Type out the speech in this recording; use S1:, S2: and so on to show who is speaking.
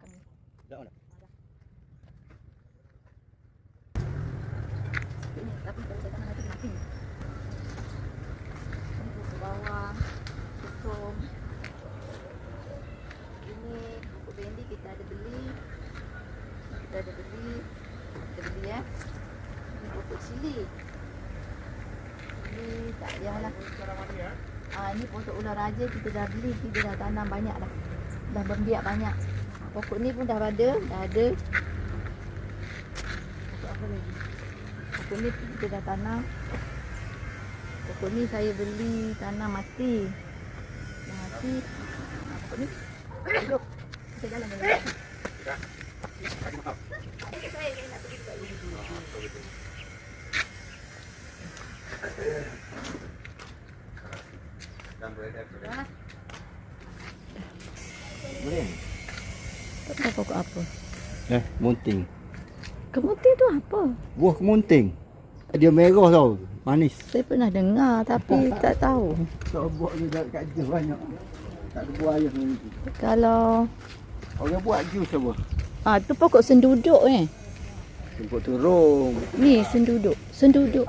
S1: kami.
S2: Dah?
S1: Ini tapi kalau saya tanam nanti mati. Ini pokok bawang, kesum. Ini pokok bendi kita ada beli. Kita ada beli. Kita beli ya. Ini pokok cili. Ini tak payahlah. Ah ini pokok ular raja kita dah beli, kita dah tanam banyak dah. Dah berbiak banyak. Pokok ni pun dah ada, dah ada. Pokok apa lagi? Pokok ni kita dah tanam. Pokok ni saya beli tanam mati. Yang mati. Pokok ni. Duduk. Kita. Saya nak pergi juga. Dah.
S2: Boleh.
S1: Tak tahu pokok apa.
S2: Eh, munting.
S1: Kemuting tu apa?
S2: Buah kemunting. Dia merah tau. Manis.
S1: Saya pernah dengar tapi tak tahu.
S2: Tak buat ni dah kat jus banyak. Tak ada buah ayam ni.
S1: Kalau
S2: Orang buat jus apa?
S1: ah tu pokok senduduk eh.
S2: Jemput turun.
S1: Ni senduduk. Senduduk.